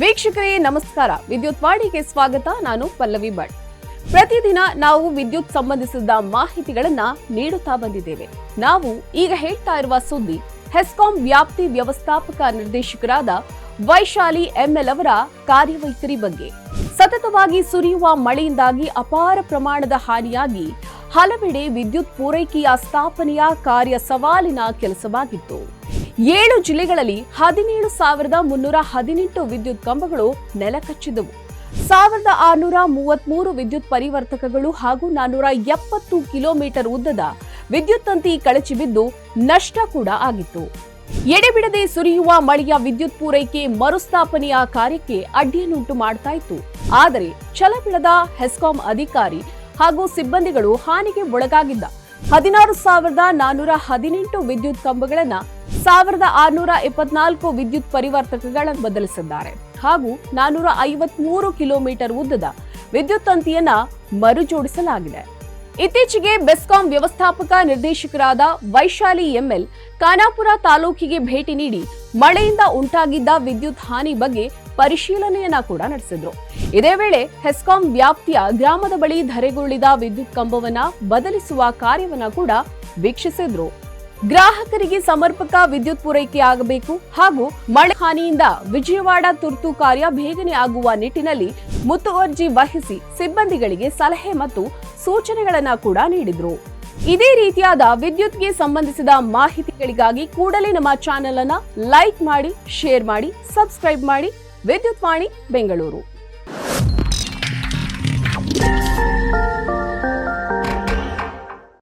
ವೀಕ್ಷಕರೇ, ನಮಸ್ಕಾರ. ವಿದ್ಯುತ್ ವಾಡಿಗೆ ಸ್ವಾಗತ. ನಾನು ಪಲ್ಲವಿ ಭಟ್. ಪ್ರತಿದಿನ ನಾವು ವಿದ್ಯುತ್ ಸಂಬಂಧಿಸಿದ ಮಾಹಿತಿಗಳನ್ನ ನೀಡುತ್ತಾ ಬಂದಿದ್ದೇವೆ. ನಾವು ಈಗ ಹೇಳ್ತಾ ಇರುವ ಸುದ್ದಿ, ಹೆಸ್ಕಾಂ ವ್ಯಾಪ್ತಿ ವ್ಯವಸ್ಥಾಪಕ ನಿರ್ದೇಶಕರಾದ ವೈಶಾಲಿ ಎಂಎಲ್ ಅವರ ಕಾರ್ಯವೈಖರಿ ಬಗ್ಗೆ. ಸತತವಾಗಿ ಸುರಿಯುವ ಮಳೆಯಿಂದಾಗಿ ಅಪಾರ ಪ್ರಮಾಣದ ಹಾನಿಯಾಗಿ ಹಲವೆಡೆ ವಿದ್ಯುತ್ ಪೂರೈಕೆಯ ಸ್ಥಾಪನೆಯ ಕಾರ್ಯ ಸವಾಲಿನ ಕೆಲಸವಾಗಿತ್ತು. ಏಳು ಜಿಲ್ಲೆಗಳಲ್ಲಿ ಹದಿನೇಳು ಸಾವಿರದ ಮುನ್ನೂರ ಹದಿನೆಂಟು ವಿದ್ಯುತ್ ಕಂಬಗಳು ನೆಲಕಚ್ಚಿದವು ಸಾವಿರದ ಆರುನೂರ ಮೂವತ್ಮೂರು ವಿದ್ಯುತ್ ಪರಿವರ್ತಕಗಳು ಹಾಗೂ ನಾನ್ನೂರ ಎಪ್ಪತ್ತು ಕಿಲೋಮೀಟರ್ ಉದ್ದದ ವಿದ್ಯುತ್ ತಂತಿ ಕಳಚಿ ಬಿದ್ದು ನಷ್ಟ ಕೂಡ ಆಗಿತ್ತು. ಎಡೆಬಿಡದೆ ಸುರಿಯುವ ಮಳೆಯ ವಿದ್ಯುತ್ ಪೂರೈಕೆ ಮರುಸ್ಥಾಪನೆಯ ಕಾರ್ಯಕ್ಕೆ ಅಡ್ಡಿಯನ್ನುಂಟು ಮಾಡ್ತಾ ಇತ್ತು. ಆದರೆ ಛಲಬಿಡದ ಹೆಸ್ಕಾಂ ಅಧಿಕಾರಿ ಹಾಗೂ ಸಿಬ್ಬಂದಿಗಳು ಹಾನಿಗೆ ಒಳಗಾಗಿದ್ದ. ಹದಿನಾರು ಸಾವಿರದ ನಾನ್ನೂರ ಹದಿನೆಂಟು ವಿದ್ಯುತ್ ಕಂಬಗಳನ್ನ ಸಾವಿರದ ಆರುನೂರ ಇಪ್ಪತ್ನಾಲ್ಕು ವಿದ್ಯುತ್ ಪರಿವರ್ತಕಗಳನ್ನು ಬದಲಿಸಿದ್ದಾರೆ. ಹಾಗೂ ನಾನೂರ ಐವತ್ಮೂರು ಕಿಲೋಮೀಟರ್ ಉದ್ದದ ವಿದ್ಯುತ್ ತಂತಿಯನ್ನ ಮರುಜೋಡಿಸಲಾಗಿದೆ. ಇತ್ತೀಚೆಗೆ ಬೆಸ್ಕಾಂ ವ್ಯವಸ್ಥಾಪಕ ನಿರ್ದೇಶಕರಾದ ವೈಶಾಲಿ ಎಂಎಲ್ ಖಾನಾಪುರ ತಾಲೂಕಿಗೆ ಭೇಟಿ ನೀಡಿ ಮಳೆಯಿಂದ ಉಂಟಾಗಿದ್ದ ವಿದ್ಯುತ್ ಹಾನಿ ಬಗ್ಗೆ ಪರಿಶೀಲನೆಯನ್ನ ಕೂಡ ನಡೆಸಿದ್ರು. ಇದೇ ವೇಳೆ ಹೆಸ್ಕಾಂ ವ್ಯಾಪ್ತಿಯ ಗ್ರಾಮದ ಬಳಿ ಧರೆಗುರುಳಿದ ವಿದ್ಯುತ್ ಕಂಬವನ್ನ ಬದಲಿಸುವ ಕಾರ್ಯವನ್ನ ಕೂಡ ವೀಕ್ಷಿಸಿದ್ರು. ಗ್ರಾಹಕರಿಗೆ ಸಮರ್ಪಕ ವಿದ್ಯುತ್ ಪೂರೈಕೆ ಆಗಬೇಕು ಹಾಗೂ ಮಳೆ ಹಾನಿಯಿಂದ ವಿಜಯವಾಡ ತುರ್ತು ಕಾರ್ಯ ಬೇಗನೆ ಆಗುವ ನಿಟ್ಟಿನಲ್ಲಿ ಮುತುವರ್ಜಿ ವಹಿಸಿ ಸಿಬ್ಬಂದಿಗಳಿಗೆ ಸಲಹೆ ಮತ್ತು ಸೂಚನೆಗಳನ್ನು ಕೂಡ ನೀಡಿದ್ರು. ಇದೇ ರೀತಿಯಾದ ವಿದ್ಯುತ್ಗೆ ಸಂಬಂಧಿಸಿದ ಮಾಹಿತಿಗಳಿಗಾಗಿ ಕೂಡಲೇ ನಮ್ಮ ಚಾನೆಲ್ ಅನ್ನ ಲೈಕ್ ಮಾಡಿ, ಶೇರ್ ಮಾಡಿ, ಸಬ್ಸ್ಕ್ರೈಬ್ ಮಾಡಿ. ವಿದ್ಯುತ್ ವಾಣಿ ಬೆಂಗಳೂರು.